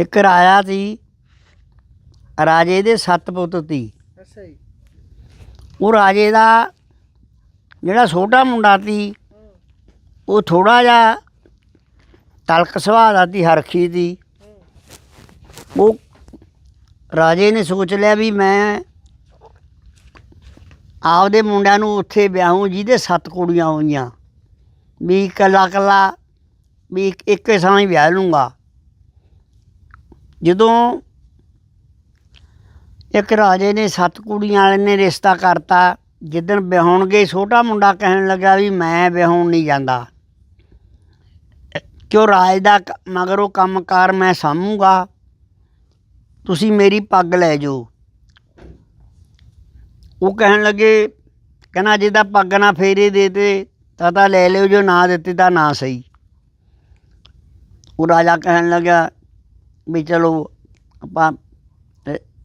ਇੱਕ ਰਾਜਾ ਸੀ। ਰਾਜੇ ਦੇ ਸੱਤ ਪੁੱਤ ਸੀ। ਅੱਛਾ ਜੀ। ਉਹ ਰਾਜੇ ਦਾ ਜਿਹੜਾ ਛੋਟਾ ਮੁੰਡਾ ਸੀ ਉਹ ਥੋੜਾ ਜਿਹਾ ਤਲਕ ਸੁਭਾਅ ਦਾ ਸੀ ਹਰਖੀ ਸੀ। ਉਹ ਰਾਜੇ ਨੇ ਸੋਚ ਲਿਆ ਵੀ ਮੈਂ ਆਪਦੇ ਮੁੰਡਿਆਂ ਨੂੰ ਉੱਥੇ ਵਿਆਹੂੰ ਜਿਹਦੇ ਸੱਤ ਕੁੜੀਆਂ ਹੋਈਆਂ। ਵੀ ਇਕੱਲਾ ਇਕੱਲਾ ਵੀ ਇੱਕ- ਇੱਕੇ ਸਾਂ ਹੀ ਵਿਆਹ ਲੂੰਗਾ। ਜਦੋਂ ਇੱਕ ਰਾਜੇ ਨੇ ਸੱਤ ਕੁੜੀਆਂ ਵਾਲੇ ਨੇ ਰਿਸ਼ਤਾ ਕਰਤਾ, ਜਿੱਦਣ ਵਿਆਹੁਣਗੇ, ਛੋਟਾ ਮੁੰਡਾ ਕਹਿਣ ਲੱਗਾ ਵੀ ਮੈਂ ਵਿਆਹੁਣ ਨਹੀਂ ਜਾਂਦਾ। ਕਿਉਂ ਰਾਜ ਦਾ ਕ- ਮਗਰੋਂ ਕੰਮਕਾਰ ਮੈਂ ਸਾਂਭੂਗਾ? ਤੁਸੀਂ ਮੇਰੀ ਪੱਗ ਲੈ ਜਾਓ। ਉਹ ਕਹਿਣ ਲੱਗੇ, ਕਹਿੰਦਾ ਜੇ ਤਾਂ ਪੱਗ ਨਾ ਫੇਰੇ ਦੇ ਤੇ, ਤਾਂ ਤਾਂ ਲੈ ਲਿਓ, ਜੋ ਨਾ ਦਿੱਤੇ ਤਾਂ ਨਾ ਸਹੀ। ਉਹ ਰਾਜਾ ਕਹਿਣ ਲੱਗਾ ਵੀ ਚਲੋ ਆਪਾਂ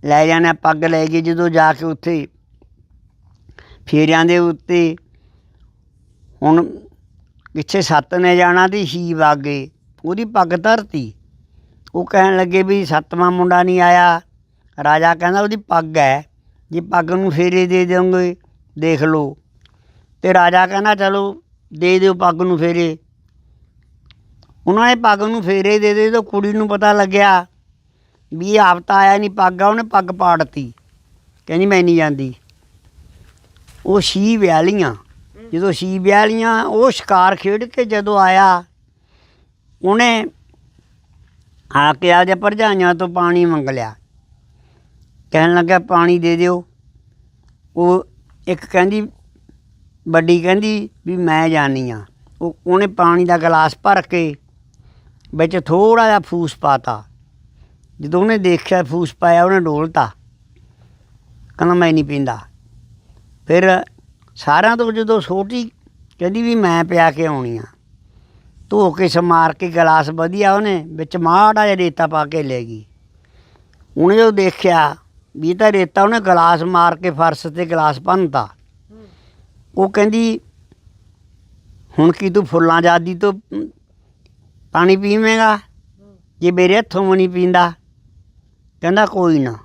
ਲੈ ਜਾਣਾ, ਪੱਗ ਲੈ ਗਏ ਜਦੋਂ ਜਾ ਕੇ ਉੱਥੇ ਫੇਰਿਆਂ ਦੇ ਉੱਤੇ। ਹੁਣ ਪਿੱਛੇ ਸੱਤ ਨੇ ਜਾਣਾ ਤੇ ਛੀ ਵਾਗੇ, ਉਹਦੀ ਪੱਗ ਧਰਤੀ। ਉਹ ਕਹਿਣ ਲੱਗੇ ਵੀ ਸੱਤਵਾਂ ਮੁੰਡਾ ਨਹੀਂ ਆਇਆ। ਰਾਜਾ ਕਹਿੰਦਾ ਉਹਦੀ ਪੱਗ ਹੈ, ਜੇ ਪੱਗ ਨੂੰ ਫੇਰੇ ਦੇ ਦਿਓਗੇ, ਦੇਖ ਲਓ। ਤੇ ਰਾਜਾ ਕਹਿੰਦਾ ਚਲੋ ਦੇ ਦਿਓ ਪੱਗ ਨੂੰ ਫੇਰੇ। ਉਹਨਾਂ ਨੇ ਪੱਗ ਨੂੰ ਫੇਰੇ ਦੇ ਦੇ ਤਾਂ ਕੁੜੀ ਨੂੰ ਪਤਾ ਲੱਗਿਆ ਵੀ ਇਹ ਆਪ ਤਾਂ ਆਇਆ ਨਹੀਂ, ਪੱਗ ਆ, ਉਹਨੇ ਪੱਗ ਪਾੜਤੀ ਕਹਿੰਦੀ, ਮੈਂ ਨਹੀਂ ਜਾਂਦੀ। ਉਹ ਛੀ ਵਿਆਲੀਆਂ ਜਦੋਂ ਛੀ ਵਿਆਲੀਆਂ ਉਹ ਸ਼ਿਕਾਰ ਖੇਡ ਕੇ ਜਦੋਂ ਆਇਆ, ਉਹਨੇ ਆ ਕੇ ਆ ਆਪਦੇ ਭਰਜਾਈਆਂ ਤੋਂ ਪਾਣੀ ਮੰਗ ਲਿਆ। ਕਹਿਣ ਲੱਗਾ, ਪਾਣੀ ਦੇ ਦਿਓ। ਉਹ ਇੱਕ ਕਹਿੰਦੀ, ਵੱਡੀ ਕਹਿੰਦੀ ਵੀ ਮੈਂ ਜਾਣੀ ਆ। ਉਹ ਉਹਨੇ ਪਾਣੀ ਦਾ ਗਲਾਸ ਭਰ ਕੇ ਵਿੱਚ ਥੋੜਾ ਜਿਹਾ ਫੂਸ ਪਾਤਾ। ਜਦੋਂ ਉਹਨੇ ਦੇਖਿਆ ਫੂਸ ਪਾਇਆ, ਉਹਨੇ ਡੋਲਤਾ। ਕਹਿੰਦਾ, ਮੈਂ ਨਹੀਂ ਪੀਂਦਾ। ਫਿਰ ਸਾਰਿਆਂ ਤੋਂ ਜਦੋਂ ਛੋਟੀ ਕਹਿੰਦੀ ਵੀ, ਮੈਂ ਪਿਆ ਕੇ ਆਉਣੀ ਆ। ਧੋ ਕੇ, ਸਮਾਰ ਕੇ, ਗਲਾਸ ਵਧੀਆ ਉਹਨੇ ਵਿੱਚ ਮਾੜਾ ਜਿਹਾ ਰੇਤਾ ਪਾ ਕੇ ਲੈ ਗਈ। ਉਹਨੇ ਜਦੋਂ ਦੇਖਿਆ ਵੀ ਇਹ ਤਾਂ ਰੇਤਾ ਉਹਨੇ ਗਲਾਸ ਮਾਰ ਕੇ ਫਰਸ਼ ਤੇ ਗਲਾਸ ਭੰਨਤਾ। ਉਹ ਕਹਿੰਦੀ, ਹੁਣ ਕੀ ਤੂੰ ਫੁੱਲਾਂ ਜਾਦੀ ਤੋਂ ਪਾਣੀ ਪੀਵੇਂਗਾ? ਜੇ ਮੇਰੇ ਹੱਥੋਂ ਵੀ ਨਹੀਂ ਪੀਂਦਾ? ਕਹਿੰਦਾ ਕੋਈ ਨਾ।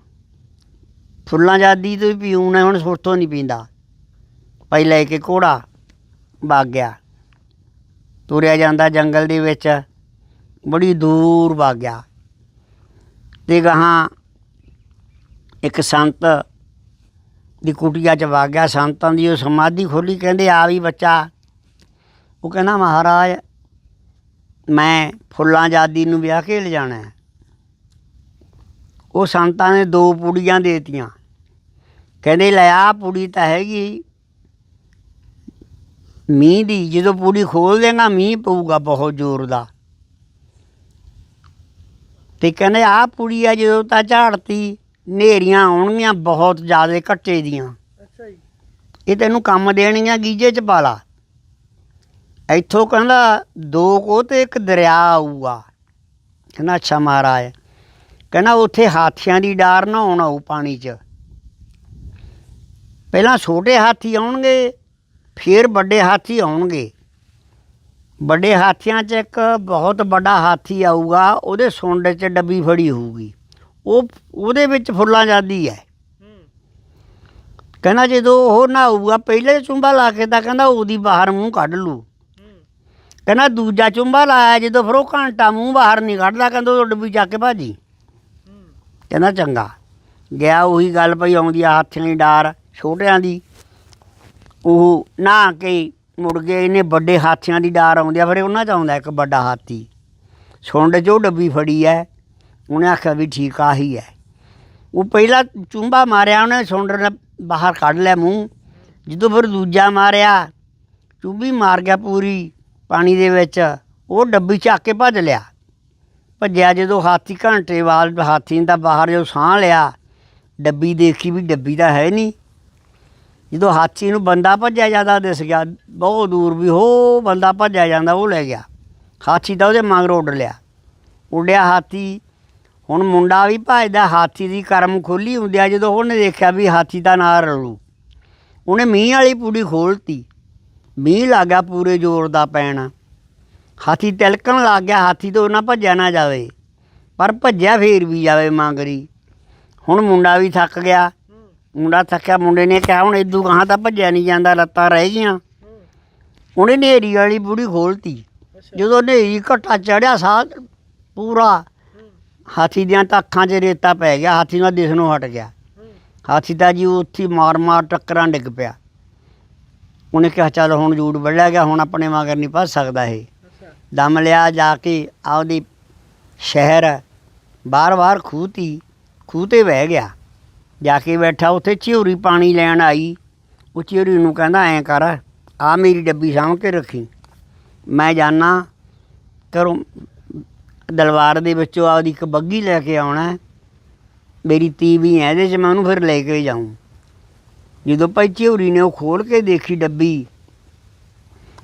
ਫੁੱਲਾਂ ਜਾਦੀ ਤੋਂ ਹੀ ਪੀਊ ਹੁਣ ਸੁਰਤੋਂ ਨਹੀਂ ਪੀਂਦਾ। ਭਾਈ ਲੈ ਕੇ ਘੋੜਾ ਵਗ ਗਿਆ। ਤੁਰਿਆ ਜਾਂਦਾ ਜੰਗਲ ਦੇ ਵਿੱਚ। ਬੜੀ ਦੂਰ ਵਗ ਗਿਆ। ਤੇ ਗਾਹਾਂ ਇੱਕ ਸੰਤ ਦੀ ਕੁਟੀਆ ਚ ਵਗ ਗਿਆ। ਸੰਤਾਂ ਦੀ ਉਹ ਸਮਾਧੀ ਖੋਲੀ, ਕਹਿੰਦੇ ਆ ਵੀ ਬੱਚਾ। ਉਹ ਕਹਿੰਦਾ, ਮਹਾਰਾਜ ਮੈਂ ਫੁੱਲਾਂ ਜਾਦੀ ਨੂੰ ਵਿਆਹ ਕੇ ਲਿਜਾਣਾ ਉਹ ਸੰਤਾਂ ਨੇ ਦੋ ਪੁੜੀਆਂ ਦੇਤੀਆਂ। ਕਹਿੰਦੇ ਲੈ ਆ ਪੁੜੀ ਤਾਂ ਹੈਗੀ। ਮੀਂਹ ਦੀ ਜਦੋਂ ਪੂੜੀ ਖੋਲ ਦੇਗਾ ਮੀਂਹ ਪਊਗਾ ਬਹੁਤ ਜ਼ੋਰ ਦਾ। ਤੇ ਕਹਿੰਦੇ ਆ ਪੁੜੀ ਆ ਜਦੋਂ ਤਾਂ ਝਾੜਤੀ ਨੇਰੀਆਂ ਆਉਣਗੀਆਂ ਬਹੁਤ ਜ਼ਿਆਦਾ ਘੱਟੇ ਦੀਆਂ। ਅੱਛਾ ਜੀ। ਇਹ ਤੈਨੂੰ ਕੰਮ ਦੇਣਗੀਆਂ ਗੀਜੇ ਚ ਪਾ ਲਾ ਇੱਥੋਂ ਕਹਿੰਦਾ ਦੋ ਕੋ ਤੇ ਇੱਕ ਦਰਿਆ ਆਊਗਾ। ਕਹਿੰਦਾ, ਅੱਛਾ ਮਹਾਰਾਜ। ਕਹਿੰਦਾ, ਉੱਥੇ ਹਾਥੀਆਂ ਦੀ ਡਾਰ ਨਹਾਉਣ ਆਊ ਪਾਣੀ 'ਚ। ਪਹਿਲਾਂ ਛੋਟੇ ਹਾਥੀ ਆਉਣਗੇ, ਫਿਰ ਵੱਡੇ ਹਾਥੀ ਆਉਣਗੇ। ਵੱਡੇ ਹਾਥੀਆਂ 'ਚ ਇੱਕ ਬਹੁਤ ਵੱਡਾ ਹਾਥੀ ਆਊਗਾ, ਉਹਦੇ ਸੁੰਡ 'ਚ ਡੱਬੀ ਫੜੀ ਹੋਊਗੀ। ਉਹ, ਉਹਦੇ ਵਿੱਚ ਫੁੱਲਾਂ ਜਾਂਦੀ ਹੈ ਕਹਿੰਦਾ, ਜਦੋਂ ਉਹ ਨਹਾਊਗਾ, ਪਹਿਲੇ ਚੁੰਬਾ ਲਾ ਕੇ ਤਾਂ ਕਹਿੰਦਾ, ਉਹਦੀ ਬਾਹਰ ਮੂੰਹ ਕੱਢ ਲੂ ਕਹਿੰਦਾ ਦੂਜਾ ਚੁੰਬਾ ਲਾਇਆ ਜਦੋਂ ਫਿਰ ਉਹ ਘੰਟਾ ਮੂੰਹ ਬਾਹਰ ਨਹੀਂ ਕੱਢਦਾ, ਕਹਿੰਦਾ ਉਹ ਡੱਬੀ ਚੱਕ ਕੇ ਭਾਜੀ। ਹੂੰ ਕਹਿੰਦਾ ਚੰਗਾ। ਗਿਆ ਉਹੀ ਗੱਲ ਪਈ ਆਉਂਦੀ ਆ ਹਾਥੀਆਂ ਦੀ ਡਾਰ ਛੋਟਿਆਂ ਦੀ। ਉਹ ਨਹਾ ਕੇ ਮੁੜ ਗਏ ਇਹਨੇ ਵੱਡੇ ਹਾਥੀਆਂ ਦੀ ਡਾਰ ਆਉਂਦੀ ਆ, ਫਿਰ ਉਹਨਾਂ ਚ ਆਉਂਦਾ ਇੱਕ ਵੱਡਾ ਹਾਥੀ। ਸੁੰਡ 'ਚ ਉਹ ਡੱਬੀ ਫੜੀ ਐ। ਉਹਨੇ ਆਖਿਆ ਵੀ ਠੀਕ ਆਹੀ ਹੈ ਉਹ ਪਹਿਲਾ ਚੁੰਬਾ ਮਾਰਿਆ, ਉਹਨੇ ਸੁੰਡ ਨੇ ਬਾਹਰ ਕੱਢ ਲਿਆ ਮੂੰਹ। ਜਦੋਂ ਫਿਰ ਦੂਜਾ ਮਾਰਿਆ, ਚੁੰਬੀ ਮਾਰ ਗਿਆ ਪੂਰੀ। ਪਾਣੀ ਦੇ ਵਿੱਚ, ਉਹ ਡੱਬੀ ਚੱਕ ਕੇ ਭੱਜ ਲਿਆ। ਭੱਜਿਆ ਜਦੋਂ ਹਾਥੀ ਘੰਟੇ ਬਾਅਦ ਹਾਥੀ ਨੇ ਤਾਂ ਬਾਹਰ ਜੋ ਸਾਹ ਲਿਆ, ਡੱਬੀ ਦੇਖੀ ਵੀ ਡੱਬੀ ਤਾਂ ਹੈ ਨਹੀਂ। ਜਦੋਂ ਹਾਥੀ ਨੂੰ ਬੰਦਾ ਭੱਜਿਆ ਜਾਂਦਾ, ਦਿਸ ਗਿਆ, ਬਹੁਤ ਦੂਰ ਵੀ ਹੋ ਬੰਦਾ ਭੱਜਿਆ ਜਾਂਦਾ, ਉਹ ਲੈ ਗਿਆ। ਹਾਥੀ ਤਾਂ ਉਹਦੇ ਮਗਰ ਉੱਡ ਲਿਆ। ਉੱਡਿਆ ਹਾਥੀ। ਹੁਣ ਮੁੰਡਾ ਵੀ ਭੱਜਦਾ, ਹਾਥੀ ਦੀ ਕਰਮ ਖੋਲੀ ਹੁੰਦੀ ਜਦੋਂ ਉਹਨੇ ਦੇਖਿਆ ਵੀ ਹਾਥੀ ਦਾ ਨਾਂ ਰਲੂ। ਉਹਨੇ ਮੀਂਹ ਵਾਲੀ ਪੂੜੀ ਖੋਲਤੀ ਮੀਂਹ ਲੱਗਾ ਪੂਰੇ ਜ਼ੋਰ ਦਾ ਪੈਣ। ਹਾਥੀ ਤਿਲਕਣ ਲੱਗ ਗਿਆ ਹਾਥੀ ਤੋਂ ਨਾ ਭੱਜਿਆ ਨਾ ਜਾਵੇ ਪਰ ਭੱਜਿਆ ਫੇਰ ਵੀ ਜਾਵੇ ਮੰਗਰੀ। ਹੁਣ ਮੁੰਡਾ ਵੀ ਥੱਕ ਗਿਆ। ਮੁੰਡਾ ਥੱਕਿਆ ਮੁੰਡੇ ਨੇ ਕਿਹਾ ਹੁਣ ਇਦੂ ਗਾਹਾਂ ਤਾਂ ਭੱਜਿਆ ਨਹੀਂ ਜਾਂਦਾ ਲੱਤਾਂ ਰਹਿ ਗਈਆਂ। ਉਹਨੇ ਨੇਰੀ ਵਾਲੀ ਬੁੜੀ ਖੋਲਤੀ। ਜਦੋਂ ਨੇਰੀ ਘਟਾ ਚੜਿਆ ਸਾਹ ਪੂਰਾ ਹਾਥੀ ਦੀਆਂ ਤਾਂ ਅੱਖਾਂ 'ਚ ਰੇਤਾ ਪੈ ਗਿਆ ਹਾਥੀ ਦਾ ਦਿਸਣੋਂ ਹਟ ਗਿਆ। ਹਾਥੀ ਦਾ ਜੀ ਉੱਥੇ ਮਾਰ ਮਾਰ ਟੱਕਰਾਂ ਡਿੱਗ ਪਿਆ। ਉਹਨੇ ਕਿਹਾ, ਚੱਲ ਹੁਣ ਜੂੜ ਵੱਢਿਆ ਗਿਆ, ਹੁਣ ਆਪਣੇ ਮਗਰ ਨਹੀਂ ਭੱਜ ਸਕਦਾ ਇਹ। ਦਮ ਲਿਆ ਜਾ ਕੇ ਆਪਦੀ ਸ਼ਹਿਰ ਬਾਰ-ਬਾਰ ਖੂਤੀ ਖੂਹ ਤੇ ਬਹਿ ਗਿਆ। ਜਾ ਕੇ ਬੈਠਾ, ਉੱਥੇ ਝਿਉਰੀ ਪਾਣੀ ਲੈਣ ਆਈ। ਉਹ ਝਿਉਰੀ ਨੂੰ ਕਹਿੰਦਾ, ਐਂ ਕਰ ਆ ਮੇਰੀ ਡੱਬੀ ਸਾਂਭ ਕੇ ਰੱਖੀ। ਮੈਂ ਜਾਣਾ ਕਰੋ ਦਲਵਾਰ ਦੇ ਵਿੱਚੋਂ ਆਪਦੀ ਇੱਕ ਬੱਗੀ ਲੈ ਕੇ ਆਉਣਾ। ਹੈ। ਮੇਰੀ ਤੀਵੀਂ ਹੈ ਇਹਦੇ 'ਚ, ਮੈਂ ਉਹਨੂੰ ਫਿਰ ਲੈ ਕੇ ਜਾਊਂ। ਜਦੋਂ ਭਾਈ ਝਿਉਰੀ ਨੇ ਉਹ ਖੋਲ ਕੇ ਦੇਖੀ ਡੱਬੀ,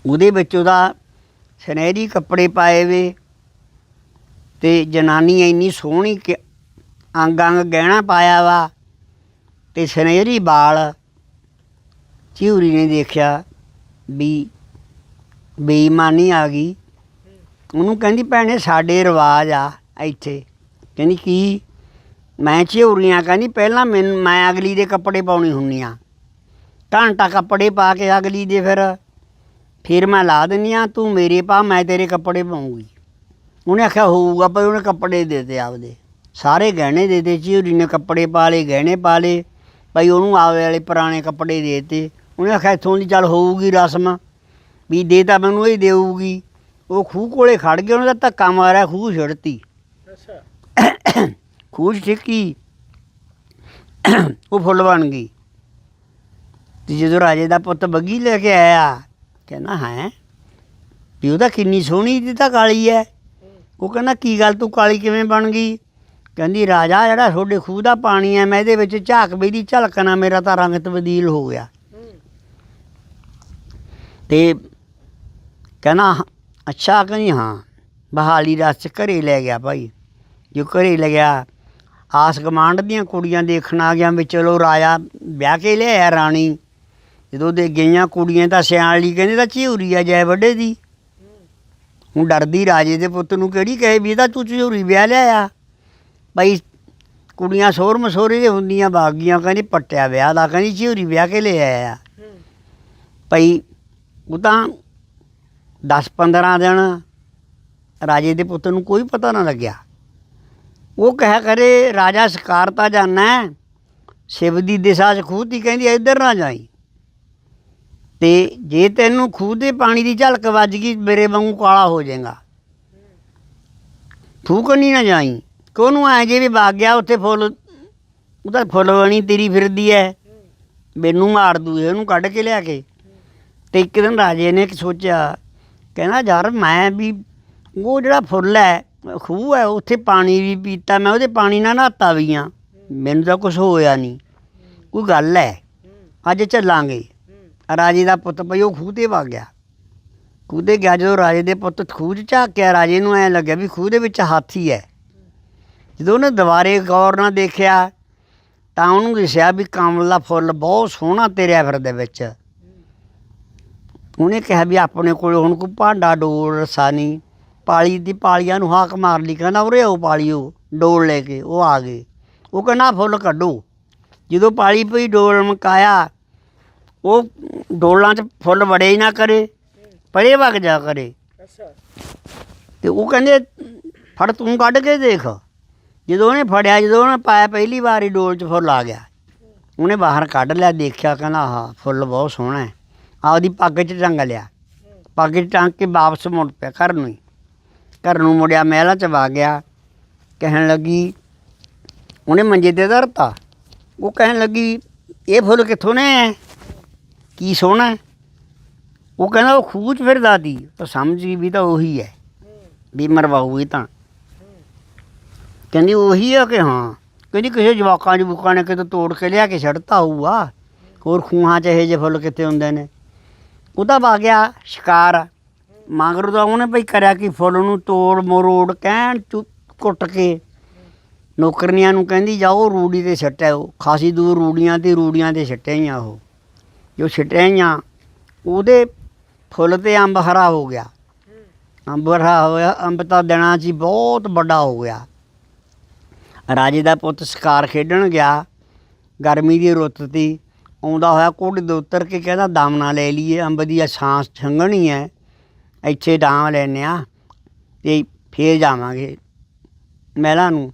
ਉਹਦੇ ਵਿੱਚ ਉਹਦਾ ਸੁਨਹਿਰੀ ਕੱਪੜੇ ਪਾਏ ਵੇ ਤੇ ਜਨਾਨੀ ਇੰਨੀ ਸੋਹਣੀ ਕਿ ਅੰਗ ਅੰਗ ਗਹਿਣਾ ਪਾਇਆ ਵਾ ਤੇ ਸੁਨਹਿਰੀ ਬਾਲ ਝਿਉਰੀ ਨੇ ਦੇਖਿਆ ਵੀ ਬੇਈਮਾਨੀ ਆ ਗਈ। ਉਹਨੂੰ ਕਹਿੰਦੀ, ਭੈਣੇ, ਸਾਡੇ ਰਿਵਾਜ ਆ ਇੱਥੇ। ਕਹਿੰਦੀ, ਕੀ? ਮੈਂ ਝਿਉਰੀਆਂ ਕਹਿੰਦੀ, ਪਹਿਲਾਂ ਮੈਨੂੰ ਮੈਂ ਅਗਲੀ ਦੇ ਕੱਪੜੇ ਪਾਉਣੀ ਹੁੰਨੀ ਆ। ਘੰਟਾ ਕੱਪੜੇ ਪਾ ਕੇ ਅਗਲੀ ਦੇ ਫਿਰ। ਫਿਰ ਮੈਂ ਲਾ ਦਿੰਨੀ ਆ ਤੂੰ ਮੇਰੇ ਪਾ ਮੈਂ ਤੇਰੇ ਕੱਪੜੇ ਪਾਉਂਗੀ। ਉਹਨੇ ਆਖਿਆ ਹੋਊਗਾ ਪਰ ਉਹਨੇ ਕੱਪੜੇ ਦੇ ਦਿੱਤੇ ਆਪਦੇ। ਸਾਰੇ ਗਹਿਣੇ ਦੇ ਦਿੱਤੇ ਝਿਉਰੀ ਨੇ ਕੱਪੜੇ ਪਾ ਲਏ ਗਹਿਣੇ ਪਾ ਲਏ। ਭਾਈ ਉਹਨੂੰ ਆਵੇ ਵਾਲੇ ਪੁਰਾਣੇ ਕੱਪੜੇ ਦੇ ਦਿੱਤੇ। ਉਹਨੇ ਆਖਿਆ ਇੱਥੋਂ ਦੀ ਚੱਲ ਹੋਊਗੀ ਰਸਮ ਵੀ ਦੇ ਤਾਂ ਮੈਨੂੰ ਇਹ ਦੇਊਗੀ। ਉਹ ਖੂਹ ਕੋਲੇ ਖੜ ਗਿਆ ਉਹਨੇ ਤਾਂ ਧੱਕਾ ਮਾਰਿਆ ਖੂਹ ਛੱਡਤੀ ਅੱਛਾ। ਖੂਹ ਠਿੱਕੀ ਉਹ ਫੁੱਲ ਬਣ ਗਈ। ਤੇ ਜਦੋਂ ਰਾਜੇ ਦਾ ਪੁੱਤ ਬੱਗੀ ਲੈ ਕੇ ਆਇਆ, ਕਹਿੰਦਾ, ਹੈ? ਵੀ ਉਹਦਾ ਕਿੰਨੀ ਸੋਹਣੀ ਦੀ ਤਾਂ ਕਾਲੀ ਹੈ ਉਹ ਕਹਿੰਦਾ, ਕੀ ਗੱਲ ਤੂੰ ਕਾਲੀ ਕਿਵੇਂ ਬਣ ਗਈ? ਕਹਿੰਦੀ, ਰਾਜਾ, ਜਿਹੜਾ ਤੁਹਾਡੇ ਖੂਹ ਦਾ ਪਾਣੀ ਹੈ ਮੈਂ ਇਹਦੇ ਵਿੱਚ ਝਾਕ ਬਈ ਦੀ ਝਲਕਣਾ, ਮੇਰਾ ਤਾਂ ਰੰਗ ਤਬਦੀਲ ਹੋ ਗਿਆ। ਹੂੰ ਤੇ ਕਹਿੰਦਾ, ਅੱਛਾ, ਕਹਿੰਦੀ, ਹਾਂ, ਬਹਾਲੀ ਰਸ ਚ ਘਰੇ ਲੈ ਗਿਆ ਭਾਈ। ਜੋ ਘਰੇ ਲੈ ਗਿਆ, ਆਸ ਗਮਾਂਡ ਦੀਆਂ ਕੁੜੀਆਂ ਦੇਖਣ ਆ ਗਿਆ ਵੀ ਚਲੋ ਰਾਜਾ ਵਿਆਹ ਕੇ ਲਿਆਇਆ ਰਾਣੀ। ਜਦੋਂ ਦੇ ਗਈਆਂ ਕੁੜੀਆਂ ਤਾਂ ਸਿਆਣਲੀ ਕਹਿੰਦੇ ਤਾਂ ਝਿਉਰੀ ਆ ਜੈ ਵੱਡੇ ਦੀ। ਹੁਣ ਡਰਦੀ ਰਾਜੇ ਦੇ ਪੁੱਤ ਨੂੰ ਕਿਹੜੀ ਕਹੇ ਵੀ ਇਹਦਾ ਤੂੰ ਝਿਉਰੀ ਵਿਆਹ ਲਿਆਇਆ ਬਈ ਕੁੜੀਆਂ ਸੋਰ ਮਸੋਰੇ ਦੇ ਹੁੰਦੀਆਂ, ਬਾਗੀਆਂ ਕਹਿੰਦੀ ਪੱਟਿਆ ਵਿਆਹ ਦਾ, ਕਹਿੰਦੀ ਝਿਉਰੀ ਵਿਆਹ ਕੇ ਲੈ ਆਇਆ ਹੂੰ ਭਈ ਉਹ ਤਾਂ 10-15 ਦਿਨ ਰਾਜੇ ਦੇ ਪੁੱਤ ਨੂੰ ਕੋਈ ਪਤਾ ਨਾ ਲੱਗਿਆ। ਉਹ ਕਹਿਆ ਕਰੇ, ਰਾਜਾ ਸਕਾਰਤਾ ਤਾਂ ਜਾਣਾ ਹੈ ਸ਼ਿਵ ਦੀ ਦਿਸ਼ਾ 'ਚ ਖੂਹ ਕਹਿੰਦੀ, ਇੱਧਰ ਨਾ ਜਾਈ। ਤੇ ਜੇ ਤੈਨੂੰ ਖੂਹ ਦੇ ਪਾਣੀ ਦੀ ਝਲਕ ਵੱਜ ਗਈ, ਮੇਰੇ ਵਾਂਗੂ ਕਾਲਾ ਹੋ ਜਾਏਗਾ। ਥੂਕ ਨਹੀਂ ਨਾ ਜਾਈ। ਕੋਨੂੰ ਐ ਜੇ ਵੀ ਵਗ ਗਿਆ, ਉੱਥੇ ਫੁੱਲ ਉਹਦਾ ਫੁੱਲ ਬਣੀ ਤੇਰੀ ਫਿਰਦੀ ਐ। ਮੈਨੂੰ ਮਾਰ ਦੂ ਇਹਨੂੰ ਕੱਢ ਕੇ ਲਿਆ ਕੇ। ਤੇ ਇੱਕ ਦਿਨ ਰਾਜੇ ਨੇ ਸੋਚਿਆ, ਕਹਿੰਦਾ, ਯਾਰ, ਮੈਂ ਵੀ, ਉਹ ਜਿਹੜਾ ਫੁੱਲ ਹੈ ਖੂਹ ਹੈ ਉੱਥੇ ਪਾਣੀ ਵੀ ਪੀਤਾ, ਮੈਂ ਉਹਦੇ ਪਾਣੀ ਨਾਲ ਨਹਾਤਾ ਵੀ ਆ। ਮੈਨੂੰ ਤਾਂ ਕੁਝ ਹੋਇਆ ਨਹੀਂ ਕੋਈ ਗੱਲ ਹੈ ਅੱਜ ਚੱਲਾਂਗੇ। ਰਾਜੇ ਦਾ ਪੁੱਤ ਭਈ ਉਹ ਖੂਹ ਤੇ ਵਗ ਗਿਆ। ਖੂਹ ਤੇ ਗਿਆ ਜਦੋਂ ਰਾਜੇ ਦੇ ਪੁੱਤ ਖੂਹ 'ਚ ਝਾਕਿਆ, ਰਾਜੇ ਨੂੰ ਐ ਲੱਗਿਆ ਵੀ ਖੂਹ ਦੇ ਵਿੱਚ ਹਾਥੀ ਹੈ ਜਦੋਂ ਉਹਨੇ ਦੁਬਾਰੇ ਗੌਰ ਨਾਲ ਦੇਖਿਆ, ਤਾਂ ਉਹਨੂੰ ਦਿਸਿਆ ਵੀ ਕਮਲ ਦਾ ਫੁੱਲ ਬਹੁਤ ਸੋਹਣਾ ਤੇਰਿਆ ਫਿਰਦੇ ਵਿੱਚ। ਉਹਨੇ ਕਿਹਾ ਵੀ ਆਪਣੇ ਕੋਲ ਹੁਣ ਕੋਈ ਭਾਂਡਾ, ਡੋਲ ਰਸਾ ਨਹੀਂ ਪਾਲੀ ਦੀ ਪਾਲੀਆਂ ਨੂੰ ਹਾਕ ਮਾਰ ਲਈ। ਕਹਿੰਦਾ ਉਰੇ ਆਓ ਪਾਲੀਓ ਡੋਲ ਲੈ ਕੇ, ਉਹ ਆ ਗਏ। ਉਹ ਕਹਿੰਦਾ ਫੁੱਲ ਕੱਢੋ। ਜਦੋਂ ਪਾਲੀ ਪਈ, ਡੋਲ ਮਕਾਇਆ ਉਹ ਡੋਲਾਂ 'ਚ ਫੁੱਲ ਵੜੇ ਹੀ ਨਾ ਕਰੇ ਪਰੇ ਵਗ ਜਾ ਕਰੇ। ਅੱਛਾ। ਤੇ ਉਹ ਕਹਿੰਦੇ ਫੜ ਤੂੰ ਕੱਢ ਕੇ ਦੇਖ। ਜਦੋਂ ਉਹਨੇ ਫੜਿਆ ਜਦੋਂ ਉਹਨੇ ਪਾਇਆ ਪਹਿਲੀ ਵਾਰੀ ਡੋਲ 'ਚ ਫੁੱਲ ਆ ਗਿਆ। ਉਹਨੇ ਬਾਹਰ ਕੱਢ ਲਿਆ ਦੇਖਿਆ ਕਹਿੰਦਾ ਆਹ ਫੁੱਲ ਬਹੁਤ ਸੋਹਣਾ ਹੈ। ਆਪਦੀ ਪੱਗ 'ਚ ਟੰਗ ਲਿਆ। ਪੱਗ 'ਚ ਟੰਗ ਕੇ ਵਾਪਸ ਮੁੜ ਪਿਆ ਘਰ ਨੂੰ ਹੀ। ਘਰ ਨੂੰ ਮੁੜਿਆ ਮਹਿਲਾਂ 'ਚ ਵਾ ਗਿਆ। ਕਹਿਣ ਲੱਗੀ ਉਹਨੇ ਮੰਜੇ ਤੇ ਧਰਤਾ। ਉਹ ਕਹਿਣ ਲੱਗੀ ਇਹ ਫੁੱਲ ਕਿੱਥੋਂ ਨੇ ਕੀ ਸੋਹਣਾ ਉਹ ਕਹਿੰਦਾ ਉਹ ਖੂਹ 'ਚ ਫਿਰਦਾ ਤੀ ਤਾਂ ਸਮਝ ਗਈ ਵੀ ਤਾਂ ਉਹੀ ਹੈ। ਵੀ ਮਰਵਾਊ ਤਾਂ। ਕਹਿੰਦੀ ਉਹੀ ਆ ਕਿ ਹਾਂ। ਕਹਿੰਦੀ ਕਿਸੇ ਜਵਾਕਾਂ ਜਵੂਕਾਂ ਨੇ ਕਿਤੇ ਤੋੜ ਕੇ ਲਿਆ ਕੇ ਛੱਡਤਾ ਹੋਊਗਾ। ਹੋਰ ਖੂਹਾਂ 'ਚ ਇਹ ਜਿਹੇ ਫੁੱਲ ਕਿੱਥੇ ਹੁੰਦੇ ਨੇ? ਉਹਦਾ ਵਾ ਗਿਆ ਸ਼ਿਕਾਰ। ਮਗਰ ਦਾ ਉਹਨੇ ਭਈ ਕਰਿਆ ਕਿ ਫੁੱਲ ਨੂੰ ਤੋੜ ਮਰੋੜ ਕਹਿਣ ਚੁ ਕੁੱਟ ਕੇ। ਨੌਕਰਨੀਆਂ ਨੂੰ ਕਹਿੰਦੀ, ਜਾਓ ਰੂੜੀ ਤੇ ਛੱਟਿਓ ਖਾਸੀ ਦੂਰ ਰੂੜੀਆਂ ਤੇ ਰੂੜੀਆਂ ਤੇ ਛੱਟਿਆ ਉਹ। ਜੋ ਛੱਟਿਆ ਉਹਦੇ ਫੁੱਲ ਤੇ ਅੰਬ ਹਰਾ ਹੋ ਗਿਆ। ਅੰਬ ਹਰਾ ਹੋਇਆ, ਅੰਬ ਤਾਂ ਦਿਨਾਂ 'ਚ ਹੀ ਬਹੁਤ ਵੱਡਾ ਹੋ ਗਿਆ। ਰਾਜੇ ਦਾ ਪੁੱਤ ਸ਼ਿਕਾਰ ਖੇਡਣ ਗਿਆ, ਗਰਮੀ ਦੀ ਰੁੱਤ ਤੀ, ਆਉਂਦਾ ਹੋਇਆ ਕੋਡ ਦੇ ਉੱਤਰ ਕੇ ਕਹਿੰਦਾ, ਦਾਮਨਾ ਲੈ ਲਈਏ, ਅੰਬ ਦੀ ਆ ਛਾਂ ਛੰਗਣੀ ਹੈ, ਇੱਥੇ ਡਾਮ ਲੈਨੇ ਆ ਤੇ ਫੇਰ ਜਾਵਾਂਗੇ ਮਹਿਲਾ ਨੂੰ।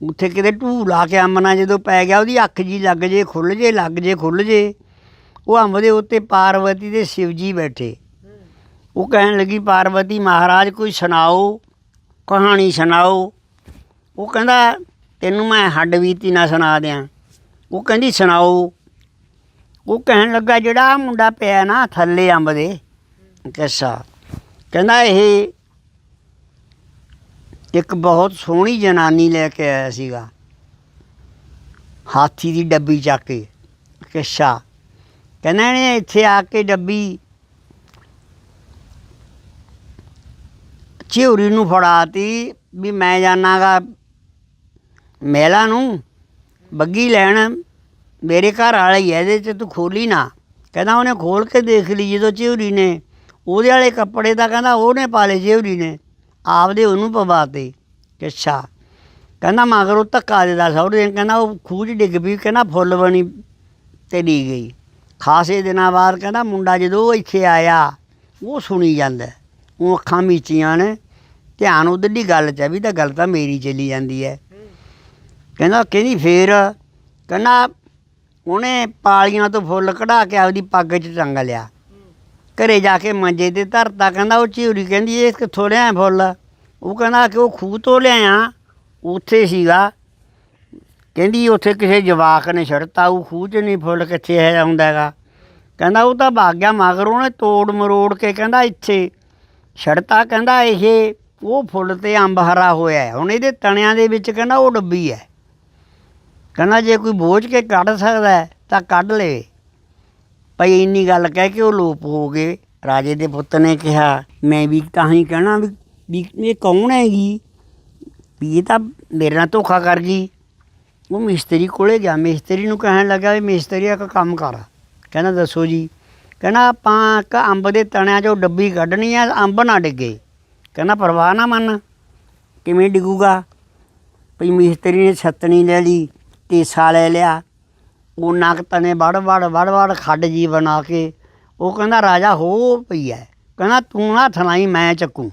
ਉੱਥੇ ਕਿਤੇ ਢੂ ਲਾ ਕੇ ਅੰਬ ਨਾਲ ਜਦੋਂ ਪੈ ਗਿਆ, ਉਹਦੀ ਅੱਖ ਜੀ ਲੱਗ ਜੇ ਖੁੱਲ ਜੇ, ਲੱਗ ਜੇ ਖੁੱਲ ਜੇ। ਉਹ ਅੰਬ ਦੇ ਉੱਤੇ ਪਾਰਵਤੀ ਦੇ ਸ਼ਿਵ ਜੀ ਬੈਠੇ। ਉਹ ਕਹਿਣ ਲੱਗੀ, ਪਾਰਵਤੀ ਮਹਾਰਾਜ, ਕੋਈ ਸੁਣਾਓ, ਕਹਾਣੀ ਸੁਣਾਓ। ਉਹ ਕਹਿੰਦਾ, ਤੈਨੂੰ ਮੈਂ ਹੱਡ ਬੀਤੀ ਨਾ ਸੁਣਾ ਦਿਆਂ। ਉਹ ਕਹਿੰਦੀ, ਸੁਣਾਓ। ਉਹ ਕਹਿਣ ਲੱਗਾ, ਜਿਹੜਾ ਆਹ ਮੁੰਡਾ ਪਿਆ ਨਾ ਥੱਲੇ ਅੰਬ ਦੇ ਕਿੱਸਾ? ਕਹਿੰਦਾ, ਇਹ ਇੱਕ ਬਹੁਤ ਸੋਹਣੀ ਜਨਾਨੀ ਲੈ ਕੇ ਆਇਆ ਸੀਗਾ, ਹਾਥੀ ਦੀ ਡੱਬੀ ਚੱਕ ਕੇ, ਕਿੱਸਾ? ਕਹਿੰਦਾ ਇਹਨੇ ਇੱਥੇ ਆ ਕੇ ਡੱਬੀ ਚਿਉਰੀ ਨੂੰ ਫੜਾਤੀ ਵੀ ਮੈਂ ਜਾਣਾਗਾ ਮਹਿਲਾ ਨੂੰ ਬੱਗੀ ਲੈਣ, ਮੇਰੇ ਘਰ ਵਾਲਾ ਹੀ ਹੈ, ਇਹਦੇ 'ਚ ਤੂੰ ਖੋਲੀ ਨਾ। ਕਹਿੰਦਾ ਉਹਨੇ ਖੋਲ ਕੇ ਦੇਖ ਲਈ ਜਦੋਂ ਚਿਉਰੀ ਨੇ, ਉਹਦੇ ਵਾਲੇ ਕੱਪੜੇ ਤਾਂ ਕਹਿੰਦਾ ਉਹਨੇ ਪਾ ਲਏ ਚਿਉਰੀ ਨੇ, ਆਪਦੇ ਉਹਨੂੰ ਪਵਾਤੇ ਕਿ ਅੱਛਾ। ਕਹਿੰਦਾ ਮਗਰ ਉਹ ਧੱਕਾ ਦੇਦਾ ਸਹੁਰੇ ਨੇ, ਕਹਿੰਦਾ ਉਹ ਖੂਹ 'ਚ ਡਿੱਗ ਪਈ, ਕਹਿੰਦਾ ਫੁੱਲ ਬਣੀ ਤੇ ਡੀ ਗਈ। ਖਾਸੇ ਦਿਨਾਂ ਬਾਅਦ ਕਹਿੰਦਾ ਮੁੰਡਾ ਜਦੋਂ ਉਹ ਇੱਥੇ ਆਇਆ, ਉਹ ਸੁਣੀ ਜਾਂਦਾ ਉਹ ਅੱਖਾਂ ਮੀਚੀਆਂ ਨੇ, ਧਿਆਨ ਉਧਰ ਦੀ ਗੱਲ 'ਚ ਹੈ ਵੀ ਤਾਂ ਗੱਲ ਤਾਂ ਮੇਰੀ ਚੱਲੀ ਜਾਂਦੀ ਹੈ। ਕਹਿੰਦਾ ਕਹਿੰਦੀ ਫੇਰ, ਕਹਿੰਦਾ ਉਹਨੇ ਪਾਲੀਆਂ ਤੋਂ ਫੁੱਲ ਕਢਾ ਕੇ ਆਪਦੀ ਪੱਗ 'ਚ ਟੰਗ ਲਿਆ। ਘਰੇ ਜਾ ਕੇ ਮੰਜੇ ਤੇ ਧਰਤਾ, ਕਹਿੰਦਾ ਉਹ ਝਿਉਰੀ ਕਹਿੰਦੀ ਇਹ ਕਿੱਥੋਂ ਲਿਆ ਫੁੱਲ? ਉਹ ਕਹਿੰਦਾ ਕਿ ਉਹ ਖੂਹ ਤੋਂ ਲਿਆਇਆ, ਉੱਥੇ ਸੀਗਾ। ਕਹਿੰਦੀ ਉੱਥੇ ਕਿਸੇ ਜਵਾਕ ਨੇ ਛੜਤਾ ਉਹ ਖੂਹ 'ਚ ਨਹੀਂ ਫੁੱਲ ਕਿੱਥੇ ਹੈ ਹੁੰਦਾ ਹੈਗਾ। ਕਹਿੰਦਾ ਉਹ ਤਾਂ ਭਾਗ ਗਿਆ ਮਗਰ, ਉਹਨੇ ਤੋੜ ਮਰੋੜ ਕੇ ਕਹਿੰਦਾ ਇੱਥੇ। ਛੜਤਾ ਕਹਿੰਦਾ ਇਹ, ਉਹ ਫੁੱਲ ਤੇ ਅੰਬ ਹਰਾ ਹੋਇਆ ਹੁਣ ਇਹਦੇ ਤਣਿਆਂ ਦੇ ਵਿੱਚ ਕਹਿੰਦਾ ਉਹ ਡੱਬੀ ਹੈ। ਕਹਿੰਦਾ ਜੇ ਕੋਈ ਬੋਝ ਕੇ ਕੱਢ ਸਕਦਾ ਤਾਂ ਕੱਢ ਲਵੇ। ਭਈ ਇੰਨੀ ਗੱਲ ਕਹਿ ਕੇ ਉਹ ਲੋਪ ਹੋ ਗਏ। ਰਾਜੇ ਦੇ ਪੁੱਤ ਨੇ ਕਿਹਾ, ਮੈਂ ਵੀ ਤਾਂ ਹੀ ਕਹਿਣਾ ਵੀ ਵੀ ਇਹ ਕੌਣ ਹੈਗੀ? ਵੀ ਇਹ ਤਾਂ ਮੇਰੇ ਨਾਲ ਧੋਖਾ ਕਰ ਗਈ। ਉਹ ਮਿਸਤਰੀ ਕੋਲੇ ਗਿਆ, ਮਿਸਤਰੀ ਨੂੰ ਕਹਿਣ ਲੱਗਾ ਵੀ ਮਿਸਤਰੀ ਇੱਕ ਕੰਮ ਕਰ। ਕਹਿੰਦਾ, ਦੱਸੋ ਜੀ। ਕਹਿੰਦਾ, ਆਪਾਂ ਇੱਕ ਅੰਬ ਦੇ ਤਣਿਆਂ 'ਚੋਂ ਡੱਬੀ ਕੱਢਣੀ ਆ, ਅੰਬ ਨਾ ਡਿੱਗੇ। ਕਹਿੰਦਾ, ਪਰਵਾਹ ਨਾ ਮੰਨ, ਕਿਵੇਂ ਡਿੱਗੂਗਾ? ਭਈ ਮਿਸਤਰੀ ਨੇ ਛੱਤਣੀ ਲੈ ਲਈ, ਟੀਸਾ ਲੈ ਲਿਆ। ਉਹ ਨੱਕ ਤਨੇ ਵੜ ਵੜ ਵੜ ਵੜ ਖੱਡ ਜੀ ਬਣਾ ਕੇ, ਉਹ ਕਹਿੰਦਾ, ਰਾਜਾ, ਹੋ ਪਈ ਐ। ਕਹਿੰਦਾ, ਤੂੰ ਨਾ ਥਲਾਈ, ਮੈਂ ਚੱਕੂ।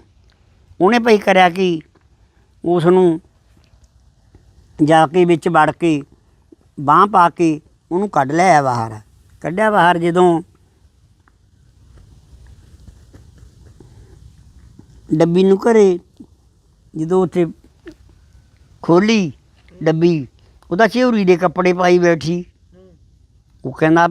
ਉਹਨੇ ਭਈ ਕਰਿਆ ਕਿ? ਉਸ ਨੂੰ ਜਾ ਕੇ ਵਿੱਚ ਵੜ ਕੇ ਬਾਹ ਪਾ ਕੇ ਉਹਨੂੰ ਕੱਢ ਲਿਆ ਬਾਹਰ। ਕੱਢਿਆ ਬਾਹਰ ਜਦੋਂ ਡੱਬੀ ਨੂੰ ਘਰੇ, ਜਦੋਂ ਉੱਥੇ ਖੋਲੀ ਡੱਬੀ, ਉਹਦਾ ਚਿਹਰੀ ਦੇ ਕੱਪੜੇ ਪਾਈ ਬੈਠੀ। ਉਹ ਕਹਿੰਦਾ,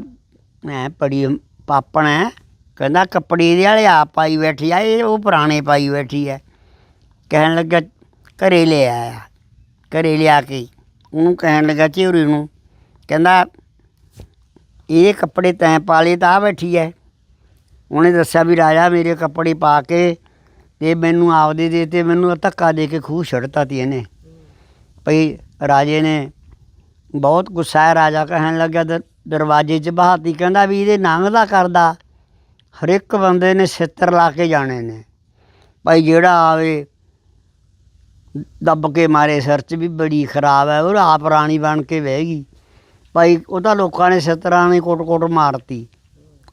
ਮੈਂ ਬੜੀ ਪਾਪਣ ਹੈ ਕਹਿੰਦਾ, ਕੱਪੜੇ ਇਹਦੇ ਵਾਲੇ ਆਪ ਪਾਈ ਬੈਠੀ ਆ, ਇਹ ਉਹ ਪੁਰਾਣੇ ਪਾਈ ਬੈਠੀ ਹੈ ਕਹਿਣ ਲੱਗਾ, ਘਰੇ ਲੈ ਆਇਆ। ਘਰੇ ਲਿਆ ਕੇ ਉਹਨੂੰ ਕਹਿਣ ਲੱਗਾ ਚਿਹਰੀ ਨੂੰ, ਕਹਿੰਦਾ ਇਹ ਕੱਪੜੇ ਤੈਂ ਪਾ ਲਏ ਤਾਂ ਆ ਬੈਠੀ ਹੈ ਉਹਨੇ ਦੱਸਿਆ ਵੀ ਰਾਜਾ ਮੇਰੇ ਕੱਪੜੇ ਪਾ ਕੇ ਤੇ ਮੈਨੂੰ ਆਪਦੇ ਦੇ ਤੇ ਮੈਨੂੰ ਧੱਕਾ ਦੇ ਕੇ ਖੂਹ ਛੱਡਤਾ ਤੀ ਇਹਨੇ। ਭਈ ਰਾਜੇ ਨੇ ਬਹੁਤ ਗੁੱਸਾ ਹੈ ਰਾਜਾ ਕਹਿਣ ਲੱਗਾ ਦਰ- ਦਰਵਾਜ਼ੇ 'ਚ ਬਹਾਤੀ, ਕਹਿੰਦਾ ਵੀ ਇਹਦੇ ਨੰਗ ਦਾ ਕਰਦਾ। ਹਰ ਇੱਕ ਬੰਦੇ ਨੇ ਸਿੱਤਰ ਲਾ ਕੇ ਜਾਣੇ ਨੇ। ਭਾਈ ਜਿਹੜਾ ਆਵੇ ਦੱਬ ਕੇ ਮਾਰੇ ਸਿਰ 'ਚ ਵੀ ਬੜੀ ਖਰਾਬ ਹੈ, ਉਹ ਆਪ ਰਾਣੀ ਬਣ ਕੇ ਬਹਿ ਗਈ। ਭਾਈ, ਉਹ ਤਾਂ ਲੋਕਾਂ ਨੇ ਸਤਰਾਂ ਨੇ ਕੋਟ-ਕੋਟ ਮਾਰਤੀ।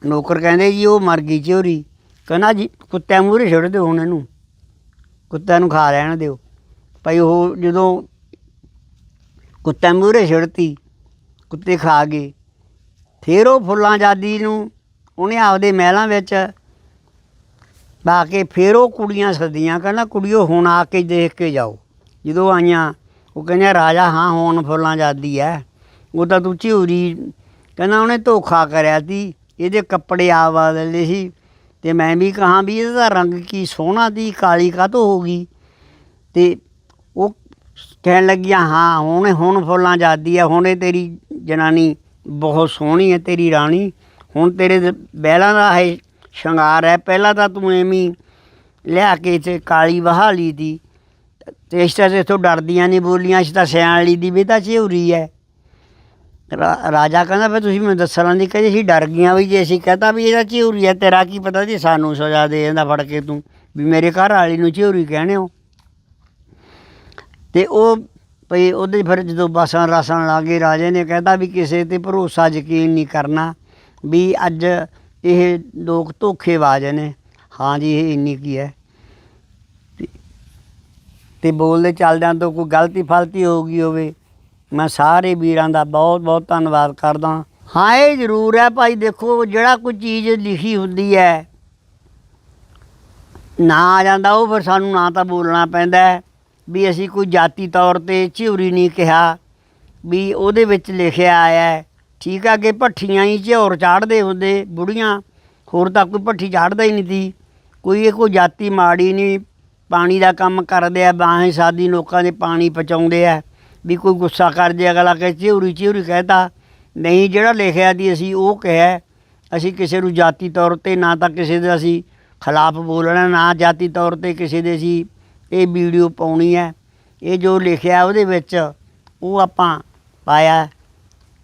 ਨੌਕਰ ਕਹਿੰਦੇ ਜੀ, ਉਹ ਮਰ ਗਈ ਚੋਰੀ। ਕਹਿੰਦਾ ਜੀ, ਕੁੱਤਿਆਂ ਮੂਹਰੇ ਛੱਡ ਦਿਓ ਹੁਣ ਇਹਨੂੰ। ਕੁੱਤਿਆਂ ਨੂੰ ਖਾ ਲੈਣ ਦਿਓ। ਭਾਈ, ਉਹ ਜਦੋਂ ਕੁੱਤਿਆਂ ਮੂਹਰੇ ਛੱਡਤੀ ਕੁੱਤੇ ਖਾ ਗਏ। ਫਿਰ ਉਹ ਫੁੱਲਾਂ ਜਾਦੀ ਨੂੰ, ਉਹਨੇ ਆਪਦੇ ਮਹਿਲਾਂ ਵਿੱਚ ਬਾ ਕੇ ਫਿਰ ਉਹ ਕੁੜੀਆਂ ਸੱਦੀਆਂ ਕਹਿੰਦਾ ਕੁੜੀਓ ਹੁਣ ਆ ਕੇ ਦੇਖ ਕੇ ਜਾਓ। ਜਦੋਂ ਆਈਆਂ, ਉਹ ਕਹਿੰਦੇ ਰਾਜਾ, ਹਾਂ, ਹੁਣ ਫੁੱਲਾਂ ਜਾਦੀ ਹੈ ਉਹ ਤਾਂ ਤੂੰ ਝਿਉਰੀ ਕਹਿੰਦਾ ਉਹਨੇ ਧੋਖਾ ਕਰਿਆ ਸੀ। ਇਹਦੇ ਕੱਪੜੇ ਆ ਬਦਲੇ ਸੀ। ਤੇ ਮੈਂ ਵੀ ਕਹਾਂ ਵੀ ਇਹਦਾ ਰੰਗ ਕੀ ਸੋਹਣਾ ਦੀ ਕਾਲੀ ਕਾਹਤੋਂ ਹੋ ਗਈ? ਤੇ ਉਹ ਕਹਿਣ ਲੱਗੀਆਂ, ਹਾਂ, ਹੁਣ ਹੁਣ ਫੁੱਲਾਂ ਜਾਦੀ ਹੈ ਹੁਣ ਇਹ ਤੇਰੀ ਜਨਾਨੀ ਬਹੁਤ ਸੋਹਣੀ ਹੈ ਤੇਰੀ ਰਾਣੀ। ਹੁਣ ਤੇਰੇ ਦ- ਬਹਿਲਾਂ ਦਾ ਹੈ ਸ਼ਿੰਗਾਰ ਹੈ। ਪਹਿਲਾਂ ਤਾਂ ਤੂੰ ਐਵੇਂ ਲਿਆ ਕੇ ਤੇ ਕਾਲੀ ਬਹਾਲੀ ਦੀ। ਤੇ ਇਸ ਤਰ੍ਹਾਂ ਤੋਂ ਡਰਦੀਆਂ ਨਹੀਂ ਬੋਲੀਆਂ, ਇਸ ਤਾਂ ਸਿਆਣਲੀ ਦੀ ਵੀ ਤਾਂ ਝਿਉਰੀ ਹੈ। ਰਾ- ਰਾਜਾ ਕਹਿੰਦਾ ਵੀ ਤੁਸੀਂ ਮੈਨੂੰ ਦੱਸਣ ਨਹੀਂ ਕਹੇ ਅਸੀਂ ਡਰ ਗਈਆਂ ਵੀ ਜੇ ਅਸੀਂ ਕਹਤਾ ਵੀ ਇਹਦਾ ਝਿਉਰੀ ਹੈ, ਤੇਰਾ ਕੀ ਪਤਾ ਜੀ ਸਾਨੂੰ ਸਜ਼ਾ ਦੇ ਜਾਂਦਾ ਫੜ ਕੇ ਤੂੰ, ਵੀ ਮੇਰੇ ਘਰ ਵਾਲੀ ਨੂੰ ਝਿਉਰੀ ਕਹਿੰਦੇ ਹੋ? ਤੇ ਉਹ ਭਈ ਉਹਦੇ ਫਿਰ ਜਦੋਂ ਬਸਣ ਰਸਣ ਲੱਗੇ ਰਾਜੇ ਨੇ ਕਹਿੰਦਾ ਵੀ ਕਿਸੇ ਤੇ ਭਰੋਸਾ ਯਕੀਨ ਨਹੀਂ ਕਰਨਾ, ਵੀ ਅੱਜ ਇਹ ਲੋਕ ਧੋਖੇਬਾਜ਼ ਨੇ। ਹਾਂ ਜੀ, ਇਹ ਇੰਨੀ ਕੀ ਹੈ? ਤੇ- ਬੋਲਦੇ ਚੱਲਦਿਆਂ ਤੋਂ ਕੋਈ ਗਲਤੀ ਫਲਤੀ ਹੋ ਗਈ ਹੋਵੇ, ਮੈਂ ਸਾਰੇ ਵੀਰਾਂ ਦਾ ਬਹੁਤ ਬਹੁਤ ਧੰਨਵਾਦ ਕਰਦਾ। ਹਾਂ, ਇਹ ਜ਼ਰੂਰ ਹੈ ਭਾਈ, ਦੇਖੋ, ਜਿਹੜਾ ਕੋਈ ਚੀਜ਼ ਲਿਖੀ ਹੁੰਦੀ ਹੈ, ਨਾ ਆ ਜਾਂਦਾ, ਉਹ ਫਿਰ ਸਾਨੂੰ ਨਾ ਤਾਂ ਬੋਲਣਾ ਪੈਂਦਾ ਵੀ ਅਸੀਂ ਕੋਈ ਜਾਤੀ ਤੌਰ ਤੇ ਝਿਉਰੀ ਨਹੀਂ ਕਿਹਾ, ਵੀ ਉਹਦੇ ਵਿੱਚ ਲਿਖਿਆ ਆਇਆ ਠੀਕ ਆ ਕਿ ਭੱਠੀਆਂ ਹੀ ਝਿਉਰ ਚਾੜਦੇ ਹੁੰਦੇ, ਬੁੜੀਆਂ। ਹੋਰ ਤਾਂ ਕੋਈ ਭੱਠੀ ਚਾੜਦਾ ਹੀ ਨਹੀਂ ਸੀ। ਕੋਈ ਇਹ ਕੋਈ ਜਾਤੀ ਮਾੜੀ ਨਹੀਂ, ਪਾਣੀ ਦਾ ਕੰਮ ਕਰਦੇ ਆ, ਬਾਹੇ ਸਾਦੀ ਲੋਕਾਂ ਦੇ ਪਾਣੀ ਪਹੁੰਚਾਉਂਦੇ ਆ। ਵੀ ਕੋਈ ਗੁੱਸਾ ਕਰ ਜੇ, ਅਗਲਾ ਕਹੇ ਝਿਉਰੀ ਝਿਉਰੀ ਕਹਤਾ। ਨਹੀਂ, ਜਿਹੜਾ ਲਿਖਿਆ ਦੀ ਅਸੀਂ ਉਹ ਕਿਹਾ। ਅਸੀਂ ਕਿਸੇ ਨੂੰ ਜਾਤੀ ਤੌਰ ਤੇ ਨਾ ਤਾਂ ਕਿਸੇ ਦਾ ਅਸੀਂ ਖਿਲਾਫ ਬੋਲਣਾ, ਨਾ ਜਾਤੀ ਤੌਰ ਤੇ ਕਿਸੇ ਦੇ ਅਸੀਂ ਇਹ ਵੀਡੀਓ ਪਾਉਣੀ ਹੈ ਇਹ ਜੋ ਲਿਖਿਆ ਉਹਦੇ ਵਿੱਚ, ਉਹ ਆਪਾਂ ਪਾਇਆ।